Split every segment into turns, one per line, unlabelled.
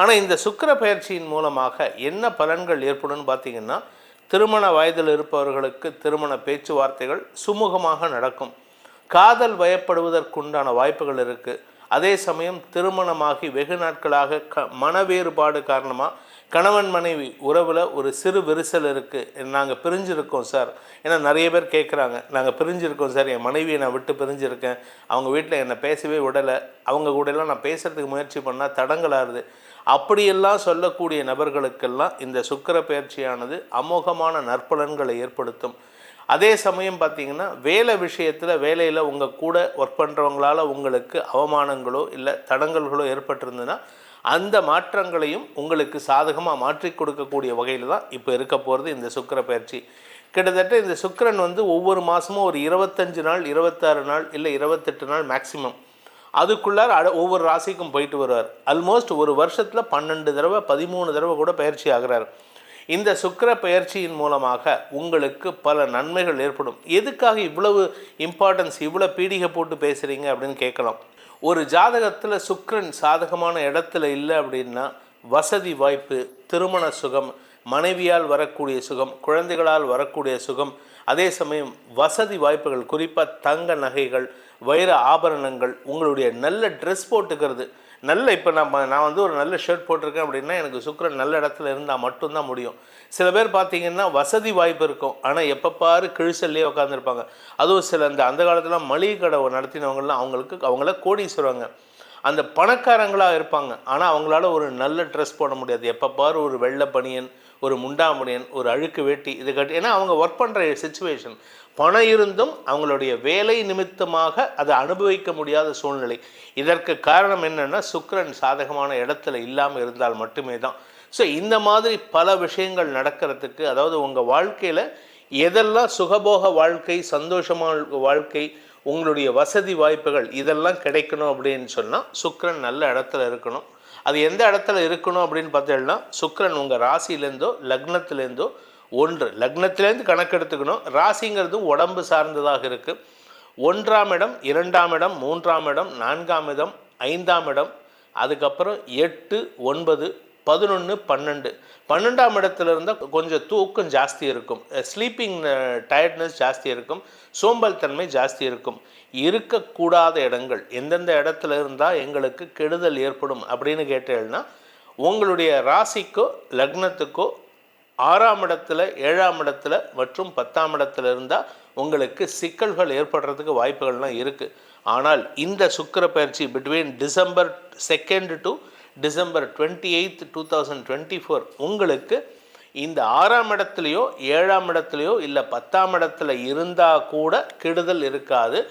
ஆனால் இந்த சுக்கிர பயிற்சியின் மூலமாக என்ன பலன்கள் ஏற்படும்னு பார்த்தீங்கன்னா திருமண வயதில் இருப்பவர்களுக்கு திருமண பேச்சுவார்த்தைகள் சுமூகமாக நடக்கும். காதல் வயப்படுவதற்குண்டான வாய்ப்புகள் இருக்குது அதே சமயம் திருமணமாகி வெகு நாட்களாக க மன வேறுபாடு காரணமாக கணவன் மனைவி உறவில் ஒரு சிறு விரிசல் இருக்குது நாங்கள் பிரிஞ்சிருக்கோம் சார். ஏன்னா நிறைய பேர் கேட்குறாங்க நாங்கள் பிரிஞ்சிருக்கோம் சார். என் மனைவியை நான் விட்டு பிரிஞ்சிருக்கேன். அவங்க வீட்டில் என்னை பேசவே விடலை. அவங்க கூடலாம் நான் பேசுகிறதுக்கு முயற்சி பண்ணால் தடங்கலாகுது அப்படியெல்லாம் சொல்லக்கூடிய நபர்களுக்கெல்லாம் இந்த சுக்கிர பயிற்சியானது அமோகமான நற்பலன்களை ஏற்படுத்தும். அதே சமயம் பார்த்தீங்கன்னா வேலை விஷயத்தில் வேலையில் உங்கள் கூட ஒர்க் பண்ணுறவங்களால உங்களுக்கு அவமானங்களோ இல்லை தடங்கல்களோ ஏற்பட்டிருந்ததுன்னா அந்த மாற்றங்களையும் உங்களுக்கு சாதகமாக மாற்றி கொடுக்கக்கூடிய வகையில் தான் இப்போ இருக்க போகிறது இந்த சுக்கர பயிற்சி. கிட்டத்தட்ட இந்த சுக்கிரன் வந்து ஒவ்வொரு மாதமும் ஒரு இருபத்தஞ்சு நாள் இருபத்தாறு நாள் இல்லை இருபத்தெட்டு நாள் மேக்ஸிமம் அதுக்குள்ளார அட ஒவ்வொரு ராசிக்கும் போயிட்டு வருவார். ஆல்மோஸ்ட் ஒரு வருஷத்தில் பன்னெண்டு தடவை பதிமூணு தடவை கூட பயிற்சி ஆகிறார். இந்த சுக்கர பயிற்சியின் மூலமாக உங்களுக்கு பல நன்மைகள் ஏற்படும். எதுக்காக இவ்வளவு இம்பார்ட்டன்ஸ் இவ்வளோ பீடிகை போட்டு பேசுகிறீங்க அப்படின்னு கேட்கலாம். ஒரு ஜாதகத்தில் சுக்கரன் சாதகமான இடத்துல இல்லை அப்படின்னா வசதி வாய்ப்பு திருமண சுகம் மனைவியால் வரக்கூடிய சுகம் குழந்தைகளால் வரக்கூடிய சுகம் அதே சமயம் வசதி வாய்ப்புகள் குறிப்பாக தங்க நகைகள் வைர ஆபரணங்கள் உங்களுடைய நல்ல ட்ரெஸ் போட்டுக்கிறது. நல்ல இப்போ நம்ம நான் வந்து ஒரு நல்ல ஷர்ட் போட்டிருக்கேன் அப்படின்னா எனக்கு சுக்கரன் நல்ல இடத்துல இருந்தால் மட்டும்தான் முடியும். சில பேர் பார்த்தீங்கன்னா வசதி வாய்ப்பு இருக்கும். ஆனால் எப்போ பாரு கிழிசல்லையே உட்காந்துருப்பாங்க அதுவும் சில இந்த அந்த காலத்தில் மளிகை கடை நடத்தினவங்கலாம் அவங்களுக்கு அவங்கள கோடீஸ்வரங்க. அந்த பணக்காரங்களாக இருப்பாங்க. ஆனால் அவங்களால ஒரு நல்ல ட்ரெஸ் போட முடியாது. எப்போ பாரு ஒரு வெள்ளை பனியன் ஒரு முண்டாமுடியன் ஒரு அழுக்கு வேட்டி இது கட்டி ஏன்னா அவங்க ஒர்க் பண்ணுற சுச்சுவேஷன் பணம் இருந்தும் அவங்களுடைய வேலை நிமித்தமாக அதை அனுபவிக்க முடியாத சூழ்நிலை. இதற்கு காரணம் என்னென்னா சுக்கரன் சாதகமான இடத்துல இல்லாமல் இருந்தால் மட்டுமே தான். ஸோ இந்த மாதிரி பல விஷயங்கள் நடக்கிறதுக்கு அதாவது உங்கள் வாழ்க்கையில் எதெல்லாம் சுகபோக வாழ்க்கை சந்தோஷமான வாழ்க்கை உங்களுடைய வசதி வாய்ப்புகள் இதெல்லாம் கிடைக்கணும் அப்படின்னு சொன்னால் சுக்கரன் நல்ல இடத்துல இருக்கணும். அது எந்த இடத்துல இருக்கணும் அப்படின்னு பார்த்தீங்கன்னா சுக்கிரன் உங்கள் ராசியிலேருந்தோ லக்னத்துலேருந்தோ ஒன்று. லக்னத்திலேருந்து கணக்கெடுத்துக்கணும் ராசிங்கிறது உடம்பு சார்ந்ததாக இருக்குது ஒன்றாம் இடம் இரண்டாம் இடம் மூன்றாம் இடம் நான்காம் இடம் ஐந்தாம் இடம் அதுக்கப்புறம் எட்டு ஒன்பது பதினொன்று பன்னெண்டு. பன்னெண்டாம் இடத்துல இருந்தால் கொஞ்சம் தூக்கம் ஜாஸ்தி இருக்கும். ஸ்லீப்பிங் டயர்ட்னஸ் ஜாஸ்தி இருக்கும். சோம்பல் தன்மை ஜாஸ்தி இருக்கும். இருக்கக்கூடாத இடங்கள் எந்தெந்த இடத்துல இருந்தால் எங்களுக்கு கெடுதல் ஏற்படும் அப்படின்னு கேட்டேன்னா உங்களுடைய ராசிக்கோ லக்னத்துக்கோ ஆறாம் இடத்துல ஏழாம் இடத்துல மற்றும் பத்தாம் இடத்துல இருந்தால் உங்களுக்கு சிக்கல்கள் ஏற்படுறதுக்கு வாய்ப்புகள்லாம் இருக்குது ஆனால் இந்த சுக்கிர பயிற்சி between December second to December twenty eighth two thousand twenty four உங்களுக்கு இந்த ஆறாம் இடத்துலையோ ஏழாம் இடத்துலையோ இல்லை பத்தாம் இடத்துல இருந்தால் கூட கெடுதல் இருக்காது.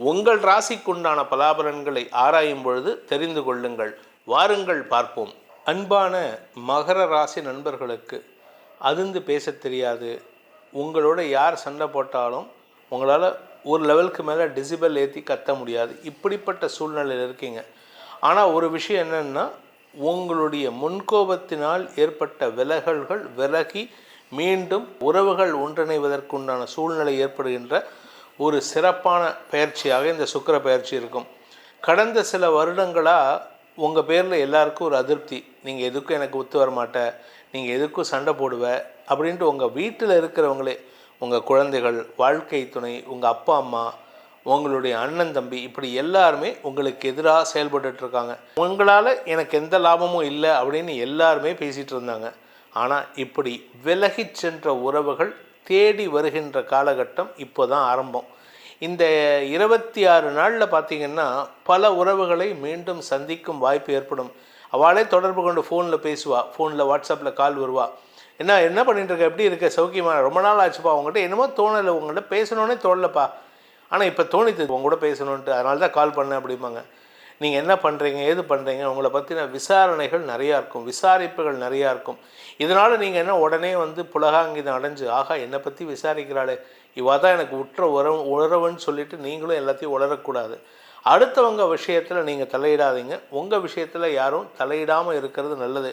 உங்கள் ராசிக்குண்டான பலாபலன்களை ஆராயும் பொழுது தெரிந்து கொள்ளுங்கள். வாருங்கள் பார்ப்போம். அன்பான மகர ராசி நண்பர்களுக்கு அதிர்ந்து பேசத் தெரியாது. உங்களோட யார் சண்டை போட்டாலும் உங்களால் ஒரு லெவலுக்கு மேலே டிசிபல் ஏற்றி கத்த முடியாது. இப்படிப்பட்ட சூழ்நிலையில் இருக்கீங்க. ஆனால் ஒரு விஷயம் என்னென்னா உங்களுடைய முன்கோபத்தினால் ஏற்பட்ட விலகல்கள் விலகி மீண்டும் உறவுகள் ஒன்றிணைவதற்குண்டான சூழ்நிலை ஏற்படுகின்ற ஒரு சிறப்பான பயிற்சியாக இந்த சுக்கிர பயிற்சி இருக்கும். கடந்த சில வருடங்களாக உங்கள் பேரில் எல்லாருக்கும் ஒரு அதிருப்தி. நீங்கள் எதுக்கும் எனக்கு ஒத்து வர மாட்ட நீங்கள் எதுக்கும் சண்டை போடுவ அப்படின்ட்டு உங்கள் வீட்டில் இருக்கிறவங்களே உங்கள் குழந்தைகள் வாழ்க்கை துணை உங்கள் அப்பா அம்மா உங்களுடைய அண்ணன் தம்பி இப்படி எல்லாருமே உங்களுக்கு எதிராக செயல்பட்டுட்டு இருக்காங்க. உங்களால் எனக்கு எந்த லாபமும் இல்லை அப்படின்னு எல்லாருமே பேசிகிட்டு இருந்தாங்க. ஆனால் இப்படி விலகி சென்ற உறவுகள் தேடி வருகின்ற காலகட்டம் இப்போ தான் ஆரம்பம். இந்த இருபத்தி ஆறு நாளில் பார்த்தீங்கன்னா பல உறவுகளை மீண்டும் சந்திக்கும் வாய்ப்பு ஏற்படும். அவளே தொடர்பு கொண்டு ஃபோனில் பேசுவா ஃபோனில் வாட்ஸ்அப்பில் கால் வருவா. என்ன என்ன பண்ணிட்டு இருக்க எப்படி இருக்க சௌக்கியமாக ரொம்ப நாள் ஆச்சுப்பா உங்கள்கிட்ட என்னமோ தோணலை உங்கள்கிட்ட பேசணுன்னே தோணலப்பா. ஆனால் இப்போ தோணித்து உங்க கூட பேசணுன்ட்டு அதனால தான் கால் பண்ணேன் அப்படிம்பாங்க. நீங்கள் என்ன பண்ணுறீங்க ஏது பண்ணுறீங்க உங்களை பற்றின விசாரணைகள் நிறையா இருக்கும் விசாரிப்புகள் நிறையா இருக்கும். இதனால் நீங்கள் என்ன உடனே வந்து புலகாங்கிதம் அடைஞ்சு ஆகா என்னை பற்றி விசாரிக்கிறாளே இவா தான் எனக்கு உற்ற உறவு உணர்வுன்னு சொல்லிட்டு நீங்களும் எல்லாத்தையும் உணரக்கூடாது அடுத்தவங்க விஷயத்தில் நீங்கள் தலையிடாதீங்க. உங்கள் விஷயத்தில் யாரும் தலையிடாமல் இருக்கிறது நல்லது.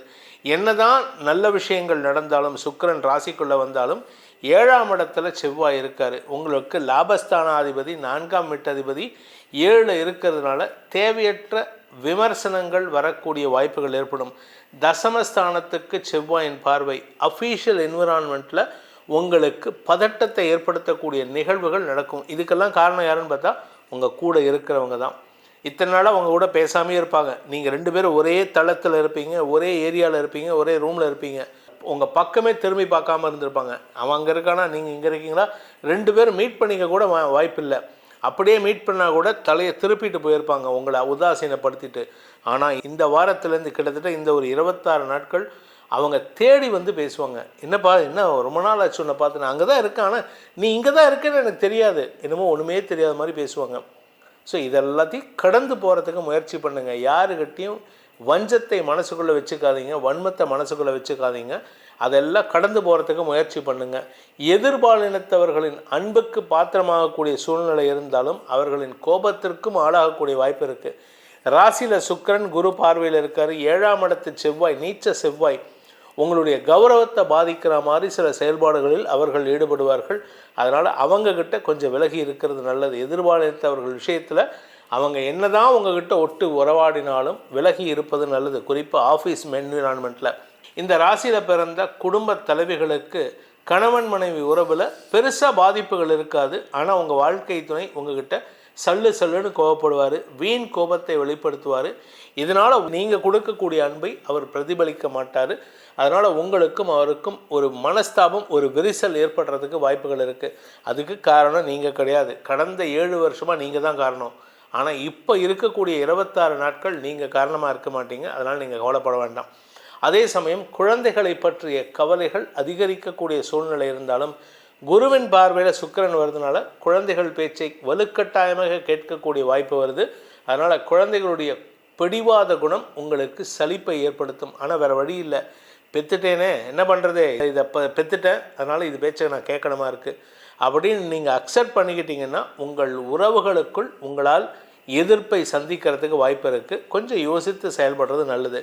என்ன தான் நல்ல விஷயங்கள் நடந்தாலும் சுக்கிரன் ராசிக்குள்ளே வந்தாலும் ஏழாம் இடத்துல செவ்வாய் இருக்கார். உங்களுக்கு லாபஸ்தானாதிபதி நான்காம் வீட்டதிபதி ஏழில் இருக்கிறதுனால தேவையற்ற விமர்சனங்கள் வரக்கூடிய வாய்ப்புகள் ஏற்படும். தசமஸ்தானத்துக்கு செவ்வாயின் பார்வை அஃபீஷியல் என்விரான்மெண்ட்டில் உங்களுக்கு பதட்டத்தை ஏற்படுத்தக்கூடிய நிகழ்வுகள் நடக்கும். இதுக்கெல்லாம் காரணம் யாருன்னு பார்த்தா உங்கள் கூட இருக்கிறவங்க தான். இத்தனை நாளாக அவங்க கூட பேசாமே இருப்பாங்க. நீங்கள் ரெண்டு பேரும் ஒரே தளத்தில் இருப்பீங்க ஒரே ஏரியாவில் இருப்பீங்க ஒரே ரூமில் இருப்பீங்க. உங்கள் பக்கமே திரும்பி பார்க்காம இருந்திருப்பாங்க. அவன் அங்கே இருக்கானா? நீங்கள் இங்கே இருக்கீங்களா? ரெண்டு பேரும் மீட் பண்ணிக்க கூட வா வாய்ப்பில்லை. அப்படியே மீட் பண்ணால் கூட தலையை திருப்பிட்டு போயிருப்பாங்க. உங்களை உதாசீனப்படுத்திட்டு. ஆனால் இந்த வாரத்துலேருந்து கிட்டத்தட்ட இந்த ஒரு இருபத்தாறு நாட்கள் அவங்க தேடி வந்து பேசுவாங்க. என்னப்பா என்ன ரொம்ப நாள் ஆச்சு உன்னை பார்த்து. நான் அங்கே தான் இருக்கேன். ஆனால் நீ இங்கே தான் இருக்கேன்னு எனக்கு தெரியாது. என்னமோ ஒன்றுமே தெரியாத மாதிரி பேசுவாங்க. ஸோ இதெல்லாத்தையும் கடந்து போகிறதுக்கு முயற்சி பண்ணுங்கள் யாருக்கிட்டேயும் வஞ்சத்தை மனசுக்குள்ளே வச்சுக்காதீங்க வன்மத்தை மனசுக்குள்ளே வச்சுக்காதீங்க. அதெல்லாம் கடந்து போகிறதுக்கு முயற்சி பண்ணுங்கள் எதிர்பாலினத்தவர்களின் அன்புக்கு பாத்திரமாகக்கூடிய சூழ்நிலை இருந்தாலும் அவர்களின் கோபத்திற்கும் ஆளாகக்கூடிய வாய்ப்பு இருக்குது ராசியில் சுக்கரன் குரு பார்வையில் இருக்கார். ஏழாம் இடத்து செவ்வாய் நீச்ச செவ்வாய். உங்களுடைய கௌரவத்தை பாதிக்கிற மாதிரி சில செயல்பாடுகளில் அவர்கள் ஈடுபடுவார்கள். அதனால் அவங்கக்கிட்ட கொஞ்சம் விலகி இருக்கிறது நல்லது. எதிர்பாலினத்தவர்கள் விஷயத்தில் அவங்க என்னதான் உங்ககிட்ட ஒட்டு உறவாடினாலும் விலகி இருப்பது நல்லது. குறிப்பாக ஆஃபீஸ் என்விரான்மெண்ட்டில் இந்த ராசியில் பிறந்த குடும்ப தலைவிகளுக்கு கணவன் மனைவி உறவில் பெருசாக பாதிப்புகள் இருக்காது. ஆனால் உங்கள் வாழ்க்கை துணை உங்ககிட்ட சல்லு சல்லுன்னு கோபப்படுவார் வீண் கோபத்தை வெளிப்படுத்துவார். இதனால் நீங்கள் கொடுக்கக்கூடிய அன்பை அவர் பிரதிபலிக்க மாட்டார். அதனால் உங்களுக்கும் அவருக்கும் ஒரு மனஸ்தாபம் ஒரு விரிசல் ஏற்படுறதுக்கு வாய்ப்புகள் இருக்குது அதுக்கு காரணம் நீங்கள் கிடையாது. கடந்த ஏழு வருஷமாக நீங்கள் தான் காரணம். ஆனால் இப்போ இருக்கக்கூடிய இருபத்தாறு நாட்கள் நீங்கள் காரணமாக இருக்க மாட்டீங்க. அதனால் நீங்கள் கவலைப்பட வேண்டாம். அதே சமயம் குழந்தைகளை பற்றிய கவலைகள் அதிகரிக்கக்கூடிய சூழ்நிலை இருந்தாலும் குருவின் பார்வையில் சுக்கிரன் வருதுனால குழந்தைகள் பேச்சை வலுக்கட்டாயமாக கேட்கக்கூடிய வாய்ப்பு வருது. அதனால் குழந்தைகளுடைய பிடிவாத குணம் உங்களுக்கு சலிப்பை ஏற்படுத்தும். ஆனால் வேறு வழி இல்லை. பெத்துட்டேனே என்ன பண்ணுறது இதை ப பெத்துட்டேன். அதனால் இது பேச்சை நான் கேட்கணுமா இருக்குது அப்படின்னு நீங்கள் அக்செப்ட் பண்ணிக்கிட்டீங்கன்னா உங்கள் உறவுகளுக்குள் உங்களால் எதிர்ப்பை சந்திக்கிறதுக்கு வாய்ப்பு இருக்குது கொஞ்சம் யோசித்து செயல்படுறது நல்லது.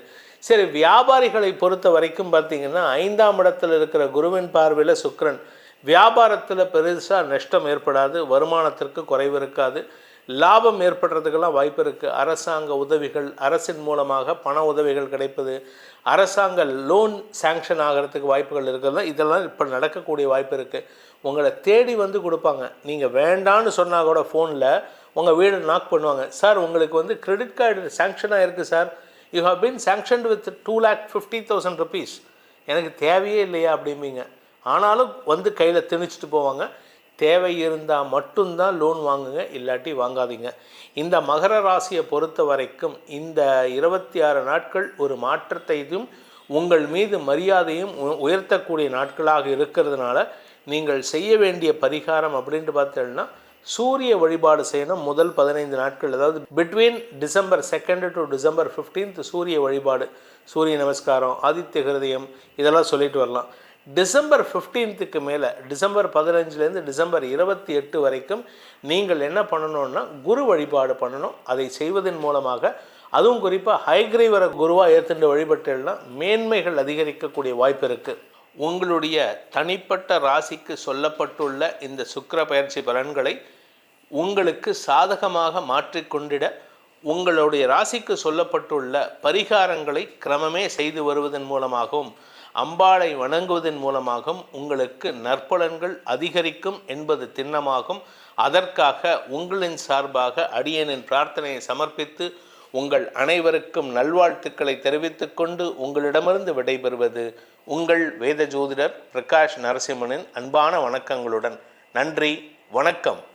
சரி வியாபாரிகளை பொறுத்த வரைக்கும் பார்த்தீங்கன்னா ஐந்தாம் இடத்தில் இருக்கிற குருவின் பார்வையில் சுக்ரன் வியாபாரத்தில் பெருசாக நஷ்டம் ஏற்படாது வருமானத்திற்கு குறைவு இருக்காது. லாபம் ஏற்படுறதுக்கெல்லாம் வாய்ப்பு இருக்குது அரசாங்க உதவிகள் அரசின் மூலமாக பண உதவிகள் கிடைப்பது அரசாங்க லோன் சேங்ஷன் ஆகிறதுக்கு வாய்ப்புகள் இருக்கிறது. இதெல்லாம் இப்போ நடக்கக்கூடிய வாய்ப்பு இருக்குது உங்களை தேடி வந்து கொடுப்பாங்க. நீங்கள் வேண்டான்னு சொன்னால் கூட ஃபோனில் உங்கள் வீடு நாக் பண்ணுவாங்க. சார் உங்களுக்கு வந்து கிரெடிட் கார்டு சேங்ஷன் ஆகிருக்கு sir. You have been sanctioned with two lakh fifty thousand rupees எனக்கு தேவையே இல்லையா? அப்படிம்பீங்க. ஆனாலும் வந்து கையில் திணிச்சிட்டு போவாங்க. தேவை இருந்தால் மட்டும்தான் லோன் வாங்குங்க இல்லாட்டி வாங்காதீங்க. இந்த மகர ராசியை பொறுத்த வரைக்கும் இந்த இருபத்தி ஆறு நாட்கள் ஒரு மாற்றத்தையும் உங்கள் மீது மரியாதையும் உ- உயர்த்தக்கூடிய நாட்களாக இருக்கிறதுனால நீங்கள் செய்ய வேண்டிய பரிகாரம் அப்படின்ட்டு பார்த்தீங்கன்னா சூரிய வழிபாடு செய்யணும். முதல் பதினைந்து நாட்கள் அதாவது between December second to December 15th சூரிய வழிபாடு சூரிய நமஸ்காரம் ஆதித்ய ஹிருதயம் இதெல்லாம் சொல்லிட்டு வரலாம். டிசம்பர் 15க்கு மேலே டிசம்பர் பதினஞ்சுலேருந்து டிசம்பர் இருபத்தி எட்டு வரைக்கும் நீங்கள் என்ன பண்ணணும்னா குரு வழிபாடு பண்ணணும். அதை செய்வதன் மூலமாக அதுவும் குறிப்பாக ஹைகிரைவர குருவாக ஏற்றுண்டு வழிபட்டேன்னா மேன்மைகள் அதிகரிக்கக்கூடிய வாய்ப்பு இருக்குது உங்களுடைய தனிப்பட்ட ராசிக்கு சொல்லப்பட்டுள்ள இந்த சுக்கர பயிற்சி பலன்களை உங்களுக்கு சாதகமாக மாற்றிக்கொண்டிட உங்களுடைய ராசிக்கு சொல்லப்பட்டுள்ள பரிகாரங்களை கிரமமே செய்து வருவதன் மூலமாகவும் அம்பாளை வணங்குவதன் மூலமாகவும் உங்களுக்கு நற்பலன்கள் அதிகரிக்கும் என்பது திண்ணமாகும். அதற்காக உங்களின் சார்பாக அடியனின் பிரார்த்தனையை சமர்ப்பித்து உங்கள் அனைவருக்கும் நல்வாழ்த்துக்களை தெரிவித்துக் கொண்டு உங்களிடமிருந்து விடைபெறுவது உங்கள் வேத ஜோதிடர் பிரகாஷ் நரசிம்மனின் அன்பான வணக்கங்களுடன். நன்றி வணக்கம்.